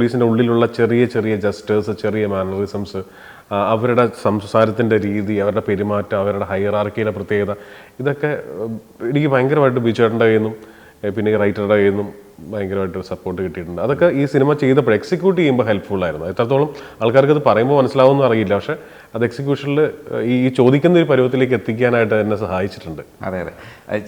പോലീസിന്റെ ഉള്ളിലുള്ള ചെറിയ ചെറിയ ജസ്റ്റേഴ്സ് ചെറിയ മാനറിസംസ് അവരുടെ സംസാരത്തിന്റെ രീതി അവരുടെ പെരുമാറ്റം അവരുടെ ഹൈറാർക്കിയിലെ പ്രത്യേകത ഇതൊക്കെ എനിക്ക് ഭയങ്കരമായിട്ട് ബിച്ചേട്ടന്റെ കയ്യിൽ നിന്നും പിന്നെ ഈ റൈറ്ററുടെ കയ്യിൽ നിന്നും ഭയങ്കരമായിട്ട് സപ്പോർട്ട് കിട്ടിയിട്ടുണ്ട്. അതൊക്കെ ഈ സിനിമ ചെയ്തപ്പോൾ എക്സിക്യൂട്ട് ചെയ്യുമ്പോൾ ഹെൽപ്ഫുൾ ആയിരുന്നു. എത്രത്തോളം ആൾക്കാർക്ക് അത് പറയുമ്പോൾ മനസ്സിലാവുമെന്ന് അറിയില്ല. പക്ഷെ അത് എക്സിക്യൂഷനിൽ ഈ ചോദിക്കുന്ന ഒരു പരുവത്തിലേക്ക് എത്തിക്കാനായിട്ട് എന്നെ സഹായിച്ചിട്ടുണ്ട്. അതെ അതെ.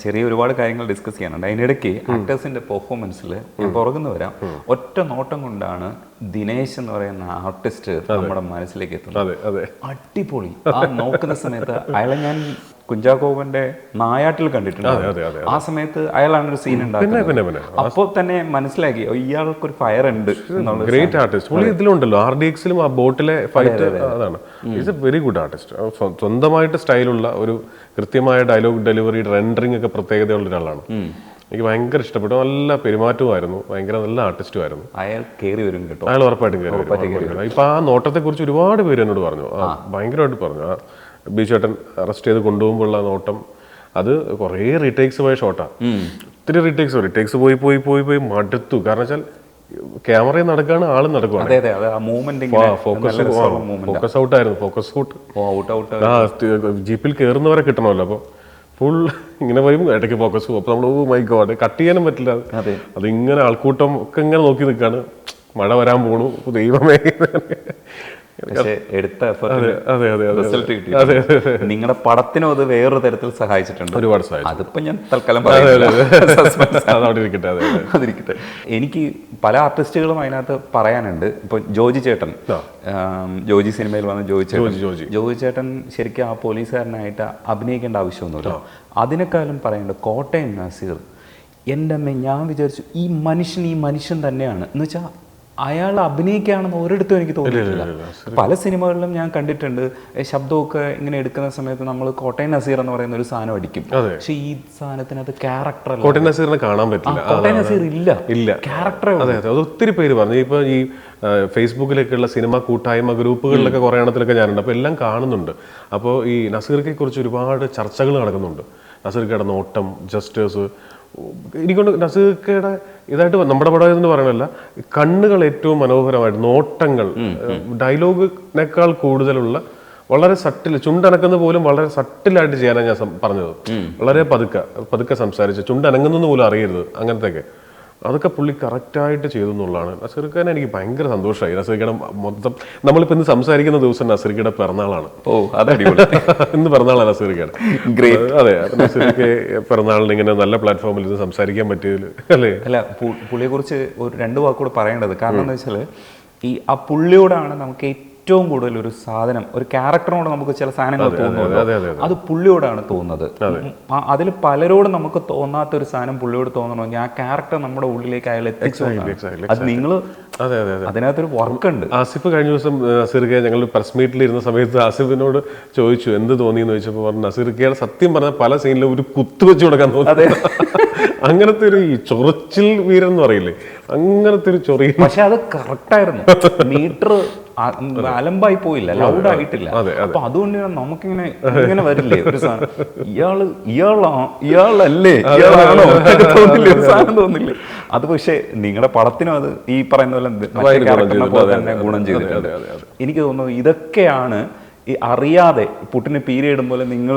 ചെറിയ ഒരുപാട് കാര്യങ്ങൾ ഡിസ്കസ് ചെയ്യാനുണ്ട്. അതിനിടയ്ക്ക് ആക്ടേഴ്സിന്റെ പെർഫോമൻസിൽ ഞാൻ പുറകുന്നു വരാം. ഒറ്റ നോട്ടം കൊണ്ടാണ് ദിനേശ് എന്ന് പറയുന്ന ആർട്ടിസ്റ്റ് നമ്മുടെ മനസ്സിലേക്ക് എത്തുന്നത്. അടിപൊളി. ആ നോക്കുന്ന സമയത്ത് അയാളെ ഞാൻ കുഞ്ചാക്കോവന്റെ നായാട്ടിൽ കണ്ടിട്ടുണ്ട്. ആ സമയത്ത് അയാളാണ് ഒരു സീൻ ഉണ്ടാക്കുന്നത്. അപ്പോൾ തന്നെ മനസ്സിലാക്കി ഇയാൾക്ക് ഒരു ഫയർ ഉണ്ട് ഗ്രേറ്റ് ആർട്ടിസ്റ്റ് പുള്ളി ഇതിലുണ്ടല്ലോ. ആർ ഡി എക്സിലും ആ ബോട്ടിലെ ഫൈറ്റ് അതാണ്. Is a very good artist സ്വന്തമായിട്ട് സ്റ്റൈലുള്ള ഒരു കൃത്യമായ ഡയലോഗ് ഡെലിവറി റെൻഡറിങ് ഒക്കെ പ്രത്യേകതയുള്ള ഒരാളാണ്. എനിക്ക് ഭയങ്കര ഇഷ്ടപ്പെട്ടു. നല്ല പെരുമാറ്റമായിരുന്നു ഭയങ്കര നല്ല ആർട്ടിസ്റ്റും ആയിരുന്നു അയാൾ കയറി വരും കേട്ടോ. അയാൾ ഉറപ്പായിട്ടും കയറി വരും, ഇപ്പൊ ആ നോട്ടത്തെ കുറിച്ച് ഒരുപാട് പേര് എന്നോട് പറഞ്ഞു. ഭയങ്കരമായിട്ട് പറഞ്ഞു. ആ ബിചേട്ടൻ അറസ്റ്റ് ചെയ്ത് കൊണ്ടുപോകുമ്പോഴുള്ള നോട്ടം അത് കുറേ റീടേക്സ് പോയ ഷോട്ടാണ് ഒത്തിരി റീടേക്സ് റീടേക്സ് പോയി പോയി പോയി പോയി മടുത്തു. കാരണം വെച്ചാൽ ക്യാമറയിൽ നടക്കുകയാണ് ആൾ നടക്കുകയാണ്. ഫോക്കസ് ഫോക്കസ് ഔട്ട് ആയിരുന്നു ഫോക്കസ് ഔട്ട് ആ ജീപ്പിൽ കയറുന്നവരെ കിട്ടണമല്ലോ. അപ്പോൾ ഫുൾ ഇങ്ങനെ വരും ഇടയ്ക്ക് ഫോക്കസ് പോകും അപ്പോൾ നമ്മൾ മൈ ഗോഡ് കട്ട് ചെയ്യാനും പറ്റില്ല. അത്. ഇങ്ങനെ അതിങ്ങനെ ആൾക്കൂട്ടം ഒക്കെ ഇങ്ങനെ നോക്കി നിൽക്കാണ്. മഴ വരാൻ പോണു. ദൈവമേ. പക്ഷേ എടുത്ത റിസൾട്ട് കിട്ടി നിങ്ങളുടെ പടത്തിനും അത് വേറൊരു തരത്തിൽ സഹായിച്ചിട്ടുണ്ട്. ഒരുപാട് അതിപ്പോ ഞാൻ തൽക്കാലം അതിരിക്കട്ടെ. എനിക്ക് പല ആർട്ടിസ്റ്റുകളും അതിനകത്ത് പറയാനുണ്ട്. ഇപ്പൊ ജോജി ചേട്ടൻ. ജോജി സിനിമയിൽ വന്ന ജോജി ചേട്ടൻ. ജോജി, ചേട്ടൻ ശരിക്കും ആ പോലീസുകാരനായിട്ട് അഭിനയിക്കേണ്ട ആവശ്യമൊന്നുമില്ല. അതിനേക്കാളും പറയേണ്ടത് കോട്ടയം നസീർ. എന്റെ അമ്മ ഞാൻ വിചാരിച്ചു ഈ മനുഷ്യൻ ഈ മനുഷ്യൻ തന്നെയാണ്. എന്ന് വെച്ചാൽ അയാൾ അഭിനയിക്കുകയാണെന്ന് ഒരിടത്തും എനിക്ക് തോന്നിയിട്ടില്ല. പല സിനിമകളിലും ഞാൻ കണ്ടിട്ടുണ്ട് ശബ്ദമൊക്കെ ഇങ്ങനെ എടുക്കുന്ന സമയത്ത് നമ്മൾ കോട്ടയം നസീർ എന്ന് പറയുന്ന ഒരു സാധനം അടിക്കും. പക്ഷേ ഈ സാധനത്തിനകത്ത് ക്യാരക്ടർ അല്ല. കോട്ടയം നസീറിനെ കാണാൻ പറ്റില്ല. കോട്ടയം നസീർ ഇല്ല. ഇല്ല. ക്യാരക്ടർ അതെ അതെ. അത് ഒത്തിരി പേര് പറഞ്ഞു. ഇപ്പൊ ഈ ഫേസ്ബുക്കിലൊക്കെയുള്ള സിനിമ കൂട്ടായ്മ ഗ്രൂപ്പുകളിലൊക്കെ കുറേ എണ്ണത്തിലൊക്കെ ഞാനുണ്ട്. അപ്പോൾ എല്ലാം കാണുന്നുണ്ട്. അപ്പോൾ ഈ നസീർക്കെ കുറിച്ച് ഒരുപാട് ചർച്ചകൾ നടക്കുന്നുണ്ട്. നസീർക്കയുടെ നോട്ടം ജസ്റ്റേഴ്സ് എനിക്കൊണ്ട് നസുക്കയുടെ ഇതായിട്ട് നമ്മുടെ പടം എന്ന് പറയണല്ല കണ്ണുകൾ ഏറ്റവും മനോഹരമായിട്ട് നോട്ടങ്ങൾ ഡയലോഗിനേക്കാൾ കൂടുതലുള്ള വളരെ സട്ടിൽ ചുണ്ടനക്കുന്ന പോലും വളരെ സട്ടിലായിട്ട് ചെയ്യാനാണ് ഞാൻ പറഞ്ഞത്. വളരെ പതുക്കെ പതുക്കെ സംസാരിച്ച് ചുണ്ടനങ്ങുന്നു പോലും അറിയരുത് അങ്ങനത്തെയൊക്കെ. അതൊക്കെ പുള്ളി കറക്റ്റായിട്ട് ചെയ്തു എന്നുള്ളതാണ്. നസീർഖാൻ എനിക്ക് ഭയങ്കര സന്തോഷമായി. നസീർക്കയുടെ മൊത്തം നമ്മളിപ്പോൾ ഇന്ന് സംസാരിക്കുന്ന ദിവസം നസീർക്കയുടെ പിറന്നാളാണ്. ഓ അതടിപൊളി. ഇന്ന് പിറന്നാളാണ് നസീർക്കയുടെ ഗ്രേറ്റ് അതെ നസീർക്ക് പിറന്നാളിന് ഇങ്ങനെ നല്ല പ്ലാറ്റ്ഫോമിൽ ഇത് സംസാരിക്കാൻ പറ്റിയതിൽ അല്ലേ? അല്ല പുള്ളിയെ കുറിച്ച് ഒരു രണ്ട് വാക്കുകൂടെ പറയേണ്ടത്. കാരണം എന്താ വെച്ചാൽ ഈ ആ പുള്ളിയോടാണ് നമുക്ക് ഏറ്റവും കൂടുതൽ ഒരു സാധനം ഒരു ക്യാരക്ടറിനോട് നമുക്ക് ചില സാധനങ്ങൾ തോന്നുന്നത് അതെ, പുള്ളിയോടാണ് തോന്നുന്നത്. അതിൽ പലരോടും നമുക്ക് തോന്നാത്ത ഒരു സാധനം പുള്ളിയോട് തോന്നണമെങ്കിൽ ആ ക്യാരക്ടർ നമ്മുടെ ഉള്ളിലേക്ക് അയാൾ എത്തിച്ചു അത് നിങ്ങൾ അതെ അതെ അതെ. അതിനകത്തൊരു വർക്ക് ഉണ്ട്. ആസിഫ് കഴിഞ്ഞ ദിവസം നസീർക്കെ ഞങ്ങൾ പ്രസ് മീറ്റിൽ ഇരുന്ന സമയത്ത് ആസിഫിനോട് ചോദിച്ചു എന്ത് തോന്നി എന്ന് ചോദിച്ചപ്പോൾ പറഞ്ഞു നസീർക്കയുടെ സത്യം പറഞ്ഞ പല സീനിലും ഒരു കുത്തു വെച്ച് കൊടുക്കാൻ തോന്നി അങ്ങനത്തെ ഒരു ഈ ചൊറിച്ചിൽ വീരൻ എന്ന് പറയില്ലേ? അങ്ങനത്തെ ഒരു ചൊറി പക്ഷെ അത് കറക്റ്റ് ആയിരുന്നു. മീറ്റർ അലമ്പായി പോയില്ല ലൗഡ് ആയിട്ടില്ല. അപ്പൊ അതുകൊണ്ട് നമുക്കിങ്ങനെ ഇങ്ങനെ വരില്ലേ? ഒരു സാധനം ഇയാൾ ഇയാളാ ഇയാളല്ലേ? ഇയാളാണോ? തോന്നില്ല സാധനം തോന്നില്ലേ. അത് പക്ഷേ നിങ്ങളുടെ പടത്തിനും അത് ഈ പറയുന്ന പോലെ തന്നെ ഗുണം ചെയ്തിട്ടുണ്ട്. എനിക്ക് തോന്നുന്നു ഇതൊക്കെയാണ് ഈ അറിയാതെ പുട്ടിന് പീരിയഡും പോലെ നിങ്ങൾ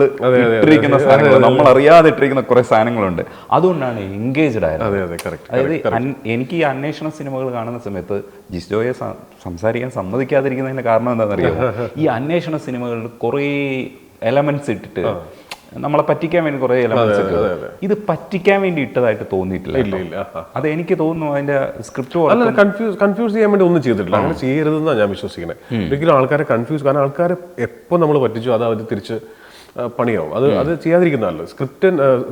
ഇട്ടിരിക്കുന്ന സാധനങ്ങൾ നമ്മൾ അറിയാതെ ഇട്ടിരിക്കുന്ന കുറെ സാധനങ്ങളുണ്ട്. അതുകൊണ്ടാണ് എൻഗേജ്ഡ് ആയത്. അതായത് എനിക്ക് ഈ അന്വേഷണ സിനിമകൾ കാണുന്ന സമയത്ത് ജിസ്റ്റോയെ സംസാരിക്കാൻ സമ്മതിക്കാതിരിക്കുന്നതിന്റെ കാരണം എന്താണെന്നറിയാമോ? ഈ അന്വേഷണ സിനിമകളിൽ കുറേ എലമെന്റ്സ് ഇട്ടിട്ട് നമ്മളെ പറ്റിക്കാൻ വേണ്ടി കുറേ എലമെന്റ്സ് ഇത് പറ്റിക്കാൻ വേണ്ടി ഇട്ടതായിട്ട് തോന്നിയിട്ടില്ല ഇല്ല ഇല്ല. അത് എനിക്ക് തോന്നുന്നു അതിന്റെ സ്ക്രിപ്റ്റ് അല്ല കൺഫ്യൂസ് കൺഫ്യൂസ് ചെയ്യാൻ വേണ്ടി ഒന്നും ചെയ്തിട്ടില്ല. അങ്ങനെ ചെയ്യരുതെന്നാണ് ഞാൻ വിശ്വസിക്കുന്നത്. ഒരിക്കലും ആൾക്കാരെ കൺഫ്യൂസ് കാരണം ആൾക്കാരെ എപ്പോ നമ്മൾ പറ്റിച്ചു അത് അവർ തിരിച്ച് പണിയാവും. അത് അത് ചെയ്യാതിരിക്കുന്നതല്ല. സ്ക്രിപ്റ്റ്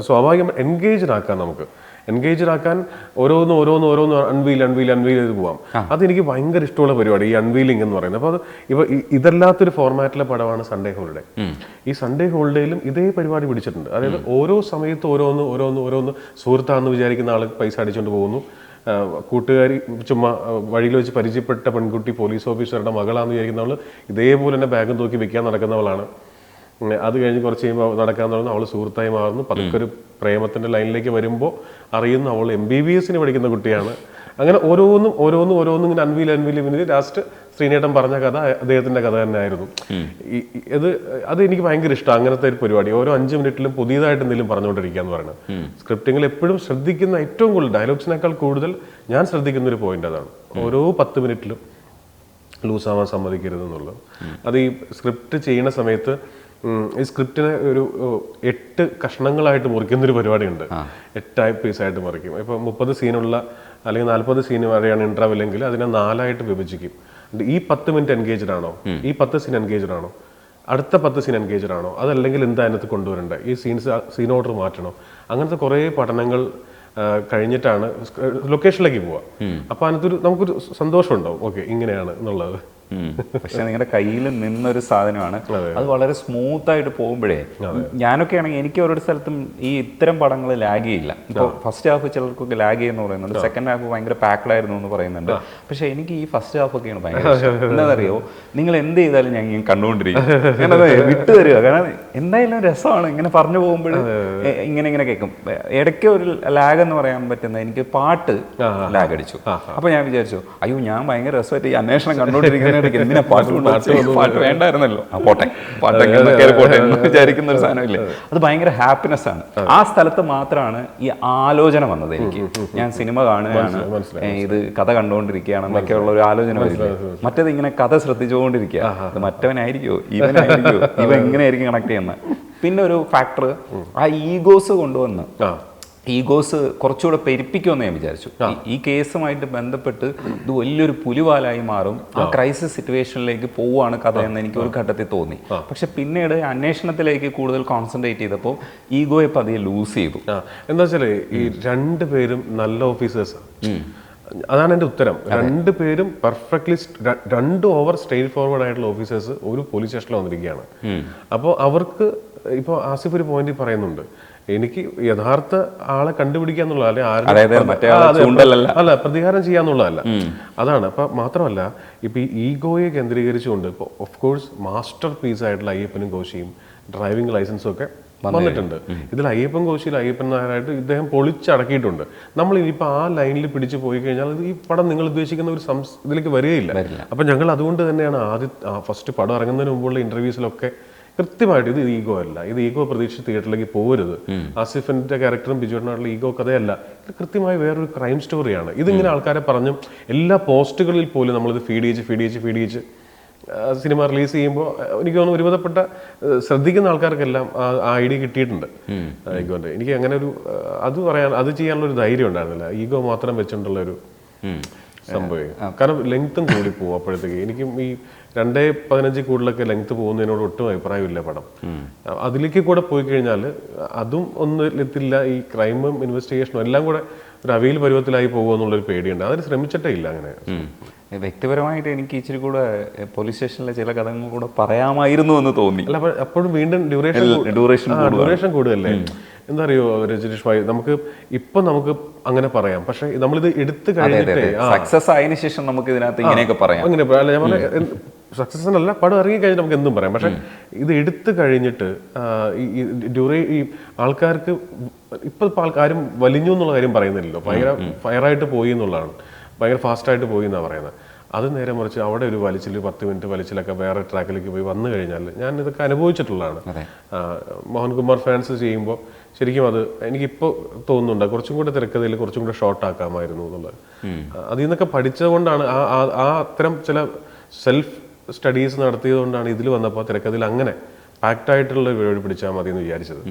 സ്വാഭാവികം എൻഗേജ്ഡ് ആക്കാൻ നമുക്ക്. എൻഗേജ്ഡ് ആക്കാൻ ഓരോന്ന് ഓരോന്ന് ഓരോന്ന് അൺവീൽ അൺവീൽ അൺവീൽ ചെയ്ത് പോവാം. അതെനിക്ക് ഭയങ്കര ഇഷ്ടമുള്ള പരിപാടി ഈ അൺവീലിംഗ് എന്ന് പറയുന്നത്. അപ്പോൾ അത് ഇവ ഇതല്ലാത്തൊരു ഫോർമാറ്റിലെ പടമാണ് സൺഡേ ഹോളിഡേ ഈ സൺഡേ ഹോളിഡേയിലും ഇതേ പരിപാടി പിടിച്ചിട്ടുണ്ട്. അതായത് ഓരോ സമയത്ത് ഓരോന്ന് ഓരോന്ന് ഓരോന്ന് സുഹൃത്താണെന്ന് വിചാരിക്കുന്ന ആൾ പൈസ അടിച്ചുകൊണ്ട് പോകുന്നു. കൂട്ടുകാരി ചുമ്മാ വഴിയിൽ വെച്ച് പരിചയപ്പെട്ട പെൺകുട്ടി പോലീസ് ഓഫീസറുടെ മകളാണെന്ന് വിചാരിക്കുന്നവൾ ഇതേപോലെ തന്നെ ബാഗും തൂക്കി വെക്കാൻ നടക്കുന്നവളാണ്. അത് കഴിഞ്ഞ് കുറച്ച് കഴിയുമ്പോൾ നടക്കാൻ തുടങ്ങുന്നു. അവൾ സുഹൃത്തായി മാറുന്നു. പതുക്കെ ഒരു പ്രേമത്തിന്റെ ലൈനിലേക്ക് വരുമ്പോൾ അറിയുന്നു അവൾ എം ബി ബി എസിന് പഠിക്കുന്ന കുട്ടിയാണ്. അങ്ങനെ ഓരോന്നും ഓരോന്നും ഓരോന്നും ഇങ്ങനെ അൻവീൽ അൻവീൽ പിന്നെ ലാസ്റ്റ് ശ്രീനേട്ടൻ പറഞ്ഞ കഥ അദ്ദേഹത്തിന്റെ കഥ തന്നെ ആയിരുന്നു ഈ- ഈ- ഇത് അത് എനിക്ക് ഭയങ്കര ഇഷ്ടം. അങ്ങനത്തെ ഒരു പരിപാടി. ഓരോ അഞ്ച് മിനിറ്റിലും പുതിയതായിട്ട് എന്തെങ്കിലും പറഞ്ഞുകൊണ്ടിരിക്കുക എന്ന് പറയുന്നത് സ്ക്രിപ്റ്റിങ്ങിൽ എപ്പോഴും ശ്രദ്ധിക്കുന്ന ഏറ്റവും കൂടുതൽ ഡയലോഗ്സിനേക്കാൾ കൂടുതൽ ഞാൻ ശ്രദ്ധിക്കുന്ന ഒരു പോയിന്റ് അതാണ്. ഓരോ പത്ത് മിനിറ്റിലും ലൂസാവാൻ സമ്മതിക്കരുത് എന്നുള്ളത് അത് ഈ സ്ക്രിപ്റ്റ് ചെയ്യുന്ന സമയത്ത് ഈ സ്ക്രിപ്റ്റിനെ ഒരു എട്ട് കഷ്ണങ്ങളായിട്ട് മുറിക്കുന്ന ഒരു പരിപാടിയുണ്ട് എട്ടായി പീസായിട്ട് മുറിക്കും. ഇപ്പൊ മുപ്പത് സീനുള്ള അല്ലെങ്കിൽ നാൽപ്പത് സീൻ വരെയാണ് ഇൻട്രവൽ എങ്കിൽ അതിനെ നാലായിട്ട് വിഭജിക്കും. ഈ പത്ത് മിനിറ്റ് എൻഗേജ്ഡ് ആണോ? ഈ പത്ത് സീൻ എൻഗേജ്ഡ് ആണോ? അടുത്ത പത്ത് സീൻ എൻഗേജ്ഡ് ആണോ? അതല്ലെങ്കിൽ എന്താ അതിനകത്ത് കൊണ്ടുവരേണ്ടത്? ഈ സീൻസ് സീൻ ഓർഡർ മാറ്റണോ? അങ്ങനത്തെ കുറേ പഠനങ്ങൾ കഴിഞ്ഞിട്ടാണ് ലൊക്കേഷനിലേക്ക് പോവുക അപ്പൊ അതിനകത്തൊരു നമുക്കൊരു സന്തോഷം ഉണ്ടാവും ഓക്കെ ഇങ്ങനെയാണ് എന്നുള്ളത്. പക്ഷെ നിങ്ങളുടെ കയ്യിൽ നിന്നൊരു സാധനമാണ്. അത് വളരെ സ്മൂത്ത് ആയിട്ട് പോകുമ്പോഴേ ഞാനൊക്കെ ആണെങ്കിൽ എനിക്ക് ഓരോ സ്ഥലത്തും ഈ ഇത്തരം പടങ്ങൾ ലാഗ് ചെയ്യില്ല. ഇപ്പോൾ ഫസ്റ്റ് ഹാഫ് ചിലർക്കൊക്കെ ലാഗ് ചെയ്യുന്ന പറയുന്നുണ്ട്. സെക്കൻഡ് ഹാഫ് ഭയങ്കര പാക്ഡ് ആയിരുന്നു എന്ന് പറയുന്നുണ്ട്. പക്ഷെ എനിക്ക് ഈ ഫസ്റ്റ് ഹാഫ് ഒക്കെയാണ് ഭയങ്കര. എന്താണെന്നറിയോ നിങ്ങൾ എന്ത് ചെയ്താലും ഞാൻ ഇങ്ങനെ കണ്ടുകൊണ്ടിരിക്കും. വിട്ടു തരിക. കാരണം എന്തായാലും രസമാണ് ഇങ്ങനെ പറഞ്ഞു പോകുമ്പോൾ ഇങ്ങനെ ഇങ്ങനെ കേൾക്കും. ഇടയ്ക്ക് ഒരു ലാഗ് എന്ന് പറയാൻ പറ്റുന്ന എനിക്ക് പാട്ട് ലാഗ് അടിച്ചു അപ്പൊ ഞാൻ വിചാരിച്ചു അയ്യോ ഞാൻ ഭയങ്കര രസമായിട്ട് ഈ അന്വേഷണം കണ്ടുകൊണ്ടിരിക്കുന്ന ഇടയ്ക്ക് എന്തിനാ പാട്ട്? പാട്ട് വേണ്ടായിരുന്നല്ലോ. ആ പോട്ടെ. പാട്ട്. എങ്ങനെ കയറി പോട്ടെ എന്ന് വിചാരിക്കുന്ന ഒരു സാധനമില്ലേ? അത്. ഭയങ്കര ഹാപ്പിനെസ് ആണ്. ആ സ്ഥലത്ത് മാത്രമാണ് ഈ ആലോചന വന്നത് എനിക്ക്. ഞാൻ സിനിമ കാണുകയാണ്. ഇത് കഥ കണ്ടുകൊണ്ടിരിക്കുകയാണ് എന്നൊക്കെയുള്ള ഒരു ആലോചന വരില്ല? മറ്റേത് ഇങ്ങനെ കഥ ശ്രദ്ധിച്ചുകൊണ്ടിരിക്കുക. മറ്റവനായിരിക്കോ ഇവനായിരിക്കോ ഇവ എങ്ങനെയായിരിക്കും കണക്ട് ചെയ്യുന്നത്? പിന്നെ ഒരു ഫാക്ടർ ആ ഈഗോസ് കൊണ്ടുവന്ന് ഈഗോസ് കുറച്ചുകൂടെ പെരുപ്പിക്കുമെന്ന് ഞാൻ വിചാരിച്ചു. ഈ- കേസുമായിട്ട് ബന്ധപ്പെട്ട് ഇത് വലിയൊരു പുലിവാലായി മാറും. ആ ക്രൈസിസ് സിറ്റുവേഷനിലേക്ക് പോവുകയാണ് കഥ എന്ന് എനിക്ക് ഒരു ഘട്ടത്തിൽ തോന്നി. പക്ഷെ പിന്നീട് അന്വേഷണത്തിലേക്ക് കൂടുതൽ കോൺസെൻട്രേറ്റ് ചെയ്തപ്പോൾ ഈഗോയെ പതിയെ ലൂസ് ചെയ്തു. എന്താ വെച്ചാൽ ഈ രണ്ട് പേരും നല്ല ഓഫീസേഴ്സ് അതാണ് എന്റെ ഉത്തരം. രണ്ട് പേരും പെർഫെക്റ്റ്ലി രണ്ട് ഓവർ സ്ട്രെയിറ്റ് ഫോർവേഡ് ആയിട്ടുള്ള ഓഫീസേഴ്സ് ഒരു പോലീസ് സ്റ്റേഷനിൽ വന്നിരിക്കുകയാണ്. അപ്പോൾ അവർക്ക് ഇപ്പോൾ ആസിഫ് ഒരു പോയിന്റ് പറയുന്നുണ്ട്. എനിക്ക് യഥാർത്ഥ ആളെ കണ്ടുപിടിക്കുക എന്നുള്ളതല്ല അല്ലെ പ്രതികാരം ചെയ്യാന്നുള്ളതല്ല അതാണ്. അപ്പൊ മാത്രമല്ല ഇപ്പൊ ഈ ഈഗോയെ കേന്ദ്രീകരിച്ചുകൊണ്ട് ഇപ്പോൾ ഓഫ് കോഴ്സ് മാസ്റ്റർ പീസ് ആയിട്ടുള്ള അയ്യപ്പനും കോശിയും ഡ്രൈവിംഗ് ലൈസൻസും ഒക്കെ വന്നിട്ടുണ്ട്. ഇതിൽ അയ്യപ്പൻ കോശിയിൽ അയ്യപ്പൻ നായരായിട്ട് ഇദ്ദേഹം പൊളിച്ചടക്കിയിട്ടുണ്ട്. നമ്മൾ ഇനിയിപ്പോൾ ആ ലൈനിൽ പിടിച്ചു പോയി കഴിഞ്ഞാൽ ഈ പടം നിങ്ങൾ ഉദ്ദേശിക്കുന്ന ഒരു സംസ് ഇതിലേക്ക് വരികയില്ല. അപ്പം ഞങ്ങൾ അതുകൊണ്ട് തന്നെയാണ് ആദ്യ ഫസ്റ്റ് പടം ഇറങ്ങുന്നതിന് മുമ്പുള്ള ഇന്റർവ്യൂസിലൊക്കെ കൃത്യമായിട്ട് ഇത് ഈഗോ അല്ല. ഇത് ഈഗോ പ്രതീക്ഷിച്ച് തിയേറ്ററിലേക്ക് പോകരുത് ആസിഫിന്റെ ക്യാരക്ടറും ബിജുവിനായിട്ടുള്ള ഈഗോ കഥയല്ല. ഇത് കൃത്യമായി വേറൊരു ക്രൈം സ്റ്റോറിയാണ്. ഇതിങ്ങനെ ആൾക്കാരെ പറഞ്ഞും എല്ലാ പോസ്റ്റുകളിൽ പോലും നമ്മളിത് ഫീഡ് ചെയ്ച്ച് ഫീഡ് ചെയ്ച്ച് ഫീഡ് ചെയ്ച്ച് സിനിമ റിലീസ് ചെയ്യുമ്പോൾ എനിക്ക് തോന്നുന്നു ഒരുവിധപ്പെട്ട ശ്രദ്ധിക്കുന്ന ആൾക്കാർക്കെല്ലാം ആ ഐഡിയ കിട്ടിയിട്ടുണ്ട്. ഈഗോന്റെ. എനിക്ക് അങ്ങനെ ഒരു അത് പറയാൻ അത് ചെയ്യാനുള്ള ഒരു ധൈര്യം ഉണ്ടായിരുന്നില്ല. ഈഗോ മാത്രം വെച്ചിട്ടുള്ള ഒരു സംഭവം. കാരണം ലെങ്ത്തും കൂടി പോകും അപ്പോഴത്തേക്ക്. എനിക്കും ഈ രണ്ടേ പതിനഞ്ച് കൂടുതലൊക്കെ ലെങ്ത് പോകുന്നതിനോട് ഒട്ടും അഭിപ്രായമില്ല പടം. അതിലേക്ക് കൂടെ പോയി കഴിഞ്ഞാൽ അതും ഒന്നും എത്തില്ല ഈ ക്രൈമും ഇൻവെസ്റ്റിഗേഷനും എല്ലാം കൂടെ ഒരു അവയിൽ പരുവത്തിലായി പോകുമെന്നുള്ളൊരു പേടിയുണ്ട്. അതിന് ശ്രമിച്ചിട്ടേ ഇല്ല അങ്ങനെ. വ്യക്തിപരമായിട്ട് എനിക്ക് ഇച്ചിരി കൂടെ പോലീസ് സ്റ്റേഷനിലെ ചില കഥകൾ കൂടെ പറയാമായിരുന്നു എന്ന് തോന്നി. അല്ല അപ്പൊ അപ്പോഴും വീണ്ടും ഡ്യൂറേഷൻ ഡ്യൂറേഷൻ ഡ്യൂറേഷൻ കൂടുതലല്ലേ എന്താ അറിയോ രജനീഷ് ഭായി നമുക്ക് ഇപ്പൊ നമുക്ക് അങ്ങനെ പറയാം. പക്ഷെ നമ്മളിത് എടുത്തു കഴിഞ്ഞിട്ട് സക്സസ് ആയതിന് ശേഷം നമുക്ക് ഇതിനകത്ത് ഇങ്ങനെയൊക്കെ പറയാം. അങ്ങനെ പറയാം. അല്ല ഞാൻ സക്സസ് അല്ല പടം ഇറങ്ങി കഴിഞ്ഞാൽ നമുക്ക് എന്തും പറയാം. പക്ഷെ ഇത് എടുത്തു കഴിഞ്ഞിട്ട് ഈ- ഡ്യൂറേ ഈ ആൾക്കാർക്ക് ഇപ്പൊ ഇപ്പൊ ആൾക്കാരും വലിഞ്ഞു എന്നുള്ള കാര്യം പറയുന്നില്ലല്ലോ. ഭയങ്കര ഫയറായിട്ട് പോയി എന്നുള്ളതാണ്. ഭയങ്കര ഫാസ്റ്റായിട്ട് പോയി എന്നാണ് പറയുന്നത്. അത് നേരെ മറിച്ച് അവിടെ ഒരു വലിച്ചിൽ പത്ത് മിനിറ്റ് വലിച്ചിലൊക്കെ വേറെ ട്രാക്കിലേക്ക് പോയി വന്നു കഴിഞ്ഞാൽ ഞാൻ ഇതൊക്കെ അനുഭവിച്ചിട്ടുള്ളതാണ്. മോഹൻകുമാർ ഫാൻസ് ചെയ്യുമ്പോൾ ശരിക്കും അത് എനിക്കിപ്പോൾ തോന്നുന്നുണ്ട് കുറച്ചും കൂടെ തിരക്കഥയിൽ കുറച്ചും കൂടെ ഷോർട്ട് ആക്കാമായിരുന്നു എന്നുള്ളത്. അതിൽ നിന്നൊക്കെ പഠിച്ചതുകൊണ്ടാണ് ആ ആ- ആ അത്തരം ചില സെൽഫ് സ്റ്റഡീസ് നടത്തിയതുകൊണ്ടാണ് ഇതിൽ വന്നപ്പോൾ തിരക്കഥയിൽ അങ്ങനെ പാക്ഡ് ആയിട്ടുള്ള പരിപാടി പിടിച്ചാൽ മതി എന്ന് വിചാരിച്ചത്.